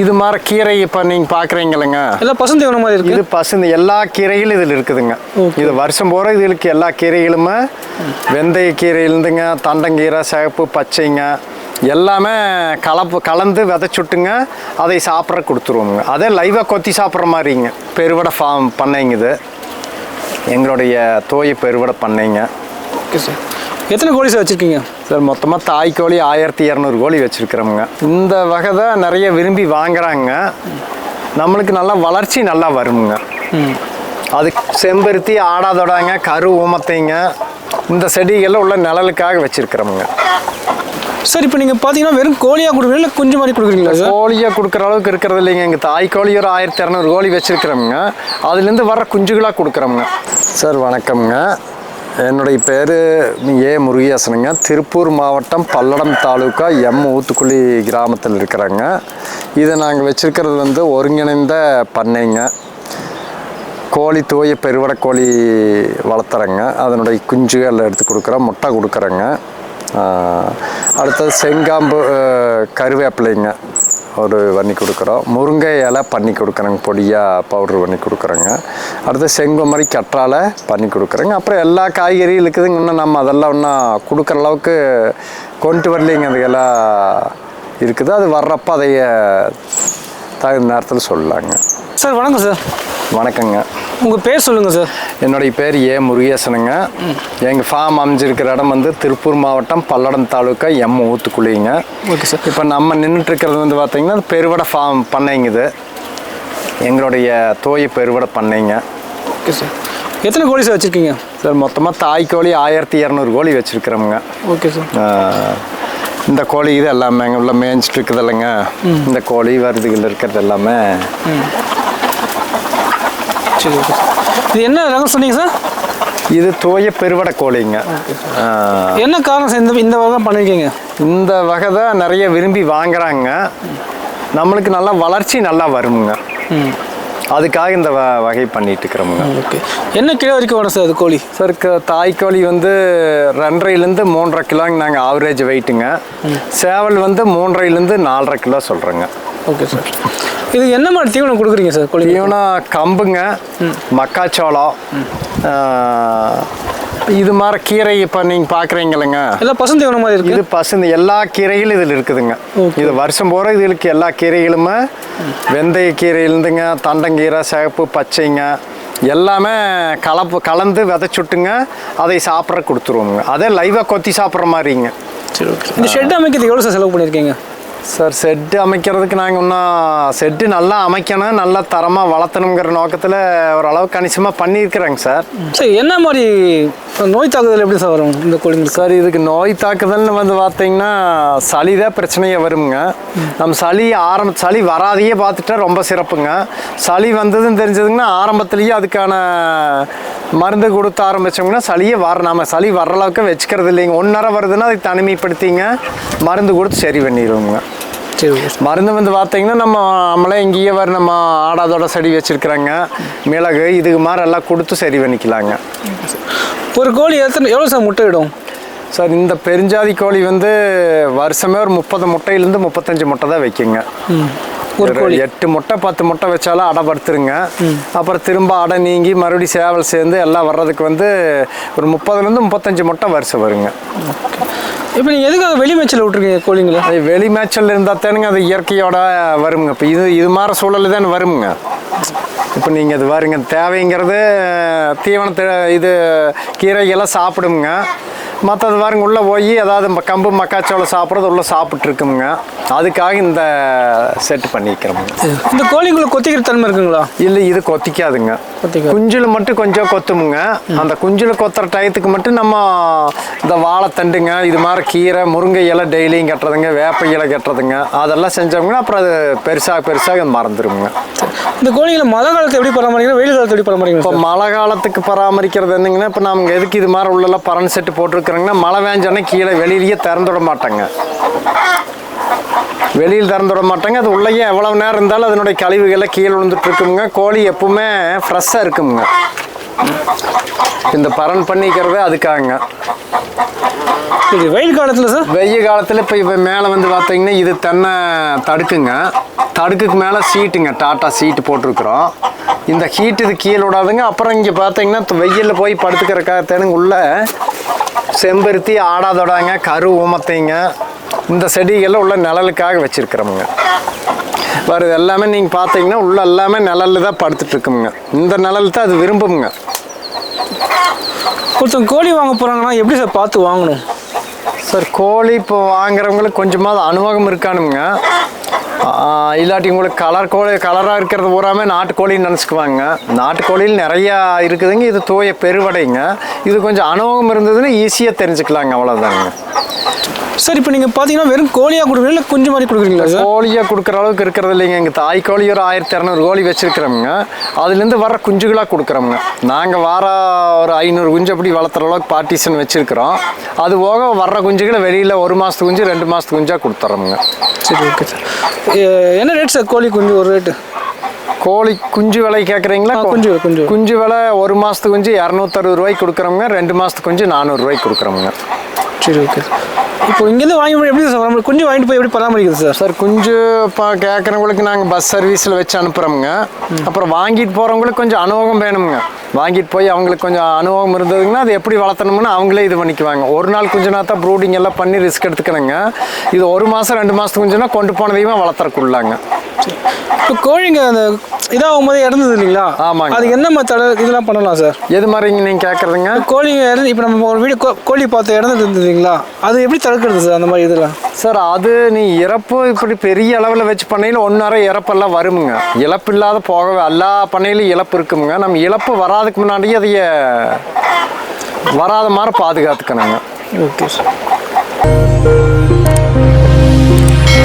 இது மாதிரி கீரை இப்போ நீங்கள் பார்க்குறீங்களங்க எல்லாம் பசுந்தீவன மாதிரி இருக்கு? இது பசுந்து எல்லா கீரைகளும் இதில் இருக்குதுங்க. இது வருஷம் பூரா இதுக்கு எல்லா கீரைகளுமே வெந்தய கீரையிலேருந்துங்க தண்டங்கீரை சிகப்பு பச்சைங்க எல்லாமே கலப்பு கலந்து விதைச்சுட்டுங்க அதை சாப்பிட்ற கொடுத்துருவோங்க அதே லைவாக கொத்தி சாப்பிட்ற மாதிரிங்க. பெருவடை ஃபார்ம் பண்ணைங்க இது. எங்களுடைய தோய பெருவடை பண்ணைங்க. Okay sir. எத்தனை கோழி சார் வச்சுருக்கீங்க? சார் மொத்தமாக தாய் கோழி ஆயிரத்தி இரநூறு கோழி வச்சுருக்கிறோமுங்க. இந்த வகை தான் நிறைய விரும்பி வாங்குறாங்க. நம்மளுக்கு நல்லா வளர்ச்சி நல்லா வருமுங்க. அது செம்பருத்தி ஆடாதொடாங்க கரு ஊமத்தைங்க இந்த செடிகள்லாம் உள்ள நிழலுக்காக வச்சுருக்கிறோமுங்க. சார் இப்போ நீங்கள் பார்த்தீங்கன்னா வெறும் கோழியாக கொடுக்குறீங்களா? இல்லை குஞ்சு மாதிரி கொடுக்குறீங்களா சார்? கோழியை கொடுக்குற அளவுக்கு இருக்கிறது இல்லைங்க. எங்கள் தாய் கோழி ஒரு ஆயிரத்தி இரநூறு கோழி வச்சுருக்கிறோமுங்க. அதுலேருந்து வர்ற குஞ்சுகளாக கொடுக்குறோமுங்க. சார் வணக்கம்ங்க. என்னுடைய பேர் ஏ முருகேசனுங்க. திருப்பூர் மாவட்டம் பல்லடம் தாலுக்கா எம் ஊத்துக்குழி கிராமத்தில் இருக்கிறாங்க. இதை நாங்கள் வச்சுருக்கிறது வந்து ஒருங்கிணைந்த பண்ணைங்க. கோழி தூய பெருவடை கோழி வளர்த்துறேங்க. அதனுடைய குஞ்சுகள் எடுத்து கொடுக்குறோம் முட்டை கொடுக்குறேங்க. அடுத்தது செங்காம்பு கருவேப்பிலைங்க. ஒரு பண்ணி கொடுக்குறோம். முருங்கை இலை பண்ணி கொடுக்குறேங்க. பொடியாக பவுட்ரு பண்ணி கொடுக்குறேங்க. அடுத்து செங்குமரி கற்றாழை பண்ணி கொடுக்குறேங்க. அப்புறம் எல்லா காய்கறியும் இருக்குதுங்க இன்னும் நம்ம அதெல்லாம் இன்னும் கொடுக்குற அளவுக்கு கொண்டு வரலைங்க. அதுக்கெல்லாம் இருக்குது. அது வர்றப்போ அதைய தகுந்த நேரத்தில் சொல்லலாங்க. சார் வணக்கம் சார். வணக்கங்க. உங்கள் பேர் சொல்லுங்கள் சார். என்னுடைய பேர் ஏ முருகேசனுங்க. எங்கள் ஃபார்ம் அமைஞ்சிருக்கிற இடம் வந்து திருப்பூர் மாவட்டம் பல்லடம் தாலுக்கா எம் ஊத்துக்குழிங்க. Okay sir. இப்போ நம்ம நின்றுட்டு இருக்கிறது வந்து பார்த்தீங்கன்னா பெருவடை ஃபார்ம் பண்ணைங்க இது. எங்களுடைய தோய பெருவடை பண்ணைங்க. Okay sir. எத்தனை கோழி சார் வச்சுருக்கீங்க? சார் மொத்தமாக தாய் கோழி ஆயிரத்தி இரநூறு கோழி வச்சுருக்கிறோமுங்க. Okay sir. இந்த கோழி இது எல்லாமே உள்ள மேய்ஞ்சிட்டு இருக்குது இல்லைங்க இந்த கோழி வருதுகள் இருக்கிறது எல்லாமே. சரி ஓகே சார் இது என்ன ரகம் சொன்னீங்க சார் இது தோய பெருவடை கோழிங்க. என்ன காரணம் சார் இந்த இந்த வகை பண்ணியிருக்கீங்க இந்த வகை தான் நிறைய விரும்பி வாங்குறாங்க. நம்மளுக்கு நல்லா வளர்ச்சி நல்லா வருமுங்க. அதுக்காக இந்த வ- வகை பண்ணிட்டு இருக்கிறோமுங்க. ஓகே. என்ன கிலோ வரைக்கும் வேணும் சார் அது கோழி? சார் க- தாய் கோழி வந்து ரெண்டரைலேருந்து மூன்றரை கிலோங்க நாங்கள் ஆவரேஜ் வெயிட்டுங்க சேவல் வந்து மூன்றரைலேருந்து நாலரை கிலோ சொல்கிறேங்க ஓகே சார் இது என்ன மாதிரி தீவனம் கொடுக்குறீங்க சார் தீவனம் கம்புங்க மக்காச்சோளம் இது மாதிரி கீரை இப்போ நீங்கள் பார்க்குறீங்களங்க எல்லாம் பசுந்தீவன மாதிரி இருக்கு? இது பசுந்து எல்லா கீரைகளும் இதில் இருக்குதுங்க. இது வருஷம் பூரா இதுக்கு எல்லா கீரைகளுமே வெந்தய கீரையிலேருந்துங்க தண்டங்கீரை சிகப்பு பச்சைங்க எல்லாமே கலப்பு கலந்து விதைச்சுட்டுங்க அதை சாப்பிட்ற கொடுத்துருவோங்க அதே லைவாக கொத்தி சாப்பிட்ற மாதிரிங்க. சரி ஓகே. இந்த ஷெட் அமைக்கிறதுக்கு எவ்வளோ சார் செலவு பண்ணியிருக்கீங்க? சார் செட்டு அமைக்கிறதுக்கு நாங்கள் இன்னும் செட்டு நல்லா அமைக்கணும் நல்லா தரமாக வளர்த்தணுங்கிற நோக்கத்தில் ஓரளவு கணிசமாக பண்ணியிருக்கிறேங்க சார் சார் என்ன மாதிரி நோய் தாக்குதல் எப்படி சார் வரும் இந்த கோழிங்களுக்கு? சார் இதுக்கு நோய் தாக்குதல்னு வந்து பார்த்தீங்கன்னா சளி தான் பிரச்சனையே வருங்க. நம்ம சளி ஆரம்ப சளி வராதையே பார்த்துட்டா ரொம்ப சிறப்புங்க. சளி வந்ததுன்னு தெரிஞ்சதுங்கன்னா ஆரம்பத்திலேயே அதுக்கான மருந்து கொடுத்து ஆரம்பிச்சோம்னா சளியே வர நாம சளி வர்ற அளவுக்கு வச்சுக்கிறது இல்லைங்க. ஒன்றரை வருதுன்னா அதை தனிமைப்படுத்திங்க மருந்து கொடுத்து சரி பண்ணிடுவோங்க. மருந்து வந்து பார்த்தீங்கன்னா நம்ம நம்மளே இங்கேயே வர நம்ம ஆடாதோட செடி வச்சுருக்குறாங்க. மிளகு இதுக்கு மாதிரி எல்லாம் கொடுத்து சரி பண்ணிக்கலாங்க. ஒரு கோழி எத்தனை எவ்வளோ சார் முட்டை இடும்? சார் இந்த பெருஞ்சாதி கோழி வந்து வருஷமே ஒரு முப்பது முட்டையிலேருந்து முப்பத்தஞ்சு முட்டை தான் வைக்குங்க. ஒரு கோழி. எட்டு முட்டை பத்து முட்டை வச்சாலும் அடை படுத்துருங்க. அப்புறம் திரும்ப அடை நீங்கி மறுபடியும் சேவல் சேர்ந்து எல்லாம் வர்றதுக்கு வந்து ஒரு முப்பதுலேருந்து முப்பத்தஞ்சு முட்டை வருஷம் வருங்க. இப்போ நீங்கள் எதுக்காக வெளி மேய்ச்சல் விட்ருக்கீங்க கோழிங்களை அது வெளி மேய்ச்சல் இருந்தால் தானுங்க அது இயற்கையோட வருங்க. இப்போ இது இது மாதிரி சூழல் தான் வருங்க. இப்போ நீங்கள் அது வருங்க. தேவைங்கிறது தீவனத்தை இது கீரைகள்லாம் சாப்பிடுங்க. மற்றது பாருங்க உள்ளே போய் ஏதாவது ம- கம்பு மக்காச்சோளம் சாப்பிட்றது உள்ளே சாப்பிட்ருக்குங்க அதுக்காக இந்த செட் பண்ணிக்கிறோமுங்க. இந்த கோழிங்களை கொத்திக்கிற தன்மை இருக்குங்களா? இல்லை இது கொத்திக்காதுங்க. கொத்திக்காது. குஞ்சில் மட்டும் கொஞ்சம் கொத்துமுங்க. அந்த குஞ்சில் கொத்துற டயத்துக்கு மட்டும் நம்ம இந்த வாழைத்தண்டுங்க இது மாதிரி கீரை முருங்கை இலை டெய்லியும் கட்டுறதுங்க வேப்ப இலை கட்டுறதுங்க அதெல்லாம் செஞ்சோம்னா அப்புறம் அது பெருசாக பெருசாக மறந்துடுங்க இந்த கோழிகளை மழை காலத்தை எப்படி பராமரிக்கணும் வெயில் காலத்தை எப்படி பராமரிக்கணும் இப்போ மழை காலத்துக்கு பராமரிக்கிறது என்னங்கன்னா இப்போ நமக்கு எதுக்கு இது மாதிரி உள்ளெல்லாம் பரன் செட்டு போட்டிருக்கிறோங்கன்னா மழை வேஞ்சோடனே கீழே வெளியிலேயே திறந்து விட மாட்டாங்க. வெளியில் திறந்து விட மாட்டாங்க. அது உள்ளேயே எவ்வளவு நேரம் இருந்தாலும் அதனுடைய கழிவுகளை கீழே விழுந்துட்டு இருக்குங்க கோழி எப்பவுமே ஃப்ரெஷ்ஷாக இருக்குங்க. இந்த பரன் பண்ணிக்கிறது அதுக்காகங்க சரி வெயில் காலத்தில் சார்? வெய்ய காலத்தில் இப்போ இப்போ மேலே வந்து பார்த்தீங்கன்னா இது தென்னை தடுக்குங்க. தடுக்குக்கு மேலே சீட்டுங்க. டாட்டா சீட்டு போட்டிருக்கிறோம். இந்த ஹீட் இது கீழே விடாதுங்க. அப்புறம் இங்கே பார்த்தீங்கன்னா வெயிலில் போய் படுத்துக்கிறக்காகத்தானுங்க உள்ள செம்பருத்தி ஆடாதொடாங்க கரு ஊமத்தைங்க. இந்த செடிகளில் உள்ள நிழலுக்காக வச்சுருக்கிறோமுங்க. வேறு இது எல்லாமே நீங்கள் பார்த்தீங்கன்னா உள்ள எல்லாமே நிழலில் தான் படுத்துட்டு இருக்குமுங்க இந்த நிழல் தான் அது விரும்புங்க ஒருத்தவங்க கோழி வாங்க போகிறாங்கன்னா எப்படி சார் பார்த்து வாங்கணும்? சார் கோழி இப்போ வாங்குறவங்களுக்கு கொஞ்சமாவது அனுபவம் இருக்கானுங்க. இல்லாட்டி உங்களுக்கு கலர் கோழி கலராக இருக்கிறது பூராமே நாட்டுக்கோழின்னு நினச்சிக்குவாங்க. நாட்டுக்கோழியில் நிறையா இருக்குதுங்க. இது தூய பெருவடைங்க. இது கொஞ்சம் அனுபவம் இருந்ததுன்னு ஈஸியாக தெரிஞ்சுக்கலாங்க. அவ்வளோதாங்க சார் இப்போ நீங்கள் பார்த்தீங்கன்னா வெறும் கோழியாக கொடுக்குறீங்களா? இல்லை குஞ்சு மாதிரி கொடுக்குறீங்களா சார்? கோழியாக கொடுக்குற அளவுக்கு இருக்கிறது இல்லைங்க. எங்கள் தாய் கோழி ஒரு ஆயிரத்தி இரநூறு கோழி வச்சுருக்கிறோமுங்க. அதுலேருந்து வர்ற குஞ்சுகளாக கொடுக்குறோமுங்க. நாங்கள் வார ஒரு ஐநூறு குஞ்சு அப்படி வளர்த்துற அளவுக்கு பார்ட்டிஷன் வச்சுருக்கிறோம். அது போக வர்ற குஞ்சுகளை வெளியில் ஒரு மாதத்து குஞ்சு ரெண்டு மாதத்து குஞ்சாக கொடுத்துட்றோமுங்க சரி ஓகே சார் என்ன ரேட் சார் கோழி குஞ்சு ஒரு ரேட்டு கோழி குஞ்சு விலை கேட்குறீங்களா குஞ்சு, குஞ்சு. குஞ்சு விலை ஒரு மாதத்துக்கு குஞ்சு இரநூத்தறுபது ரூபாய்க்கு கொடுக்குறோமுங்க. ரெண்டு மாதத்துக்கு குஞ்சு நானூறுரூவாய்க்கு கொடுக்குறோமுங்க. சரி ஓகே இப்போ இங்கேருந்து வாங்கி போய் எப்படி சார்? குஞ்சு வாங்கிட்டு போய் எப்படி பராமரிக்கிறது சார்? சார் குஞ்சு இப்போ கேட்குறவங்களுக்கு நாங்கள் பஸ் சர்வீஸில் வச்சு அனுப்புகிறோமுங்க அப்புறம் வாங்கிட்டு போகிறவங்களுக்கு கொஞ்சம் அனுபவம் வேணுமுங்க. வாங்கிட்டு போய் அவங்களுக்கு கொஞ்சம் அனுபவம் இருந்ததுங்கன்னா அது எப்படி வளர்த்தணும்னு அவங்களே இது பண்ணிக்குவாங்க. ஒரு நாள் குஞ்சுனா தான் ப்ரூடிங் எல்லாம் பண்ணி ரிஸ்க் எடுத்துக்கணுங்க. இது ஒரு மாதம் ரெண்டு மாதத்துக்கு குஞ்சுனா கொண்டு போனதையுமே வளர்த்துறக்குள்ளாங்க இப்போ கோழிங்க அந்த இதாகும் போது இறந்தது இல்லைங்களா? ஆமாங்க. அதுக்கு என்ன மாதிரி இதெல்லாம் பண்ணலாம் சார்? எது மாதிரிங்க நீங்கள் கேட்குறதுங்க கோழிங்க இறந்து இப்போ நம்ம ஒரு வீடு கோழி பார்த்து இறந்துட்டு இருந்தது இல்லைங்களா? அது எப்படி தடுக்கிறது சார் அந்த மாதிரி இதெல்லாம்? சார் அது நீ இறப்பு இப்படி பெரிய அளவில் வச்சு பண்ணையில் ஒன்றரை இறப்பெல்லாம் வருமுங்க. இழப்பு இல்லாத போகவே எல்லா பண்ணையிலும் இழப்பு இருக்குமுங்க. நம்ம இழப்பு வராதுக்கு முன்னாடியே அதைய வராத மாதிரி பாதுகாத்துக்கணுங்க. Okay sir.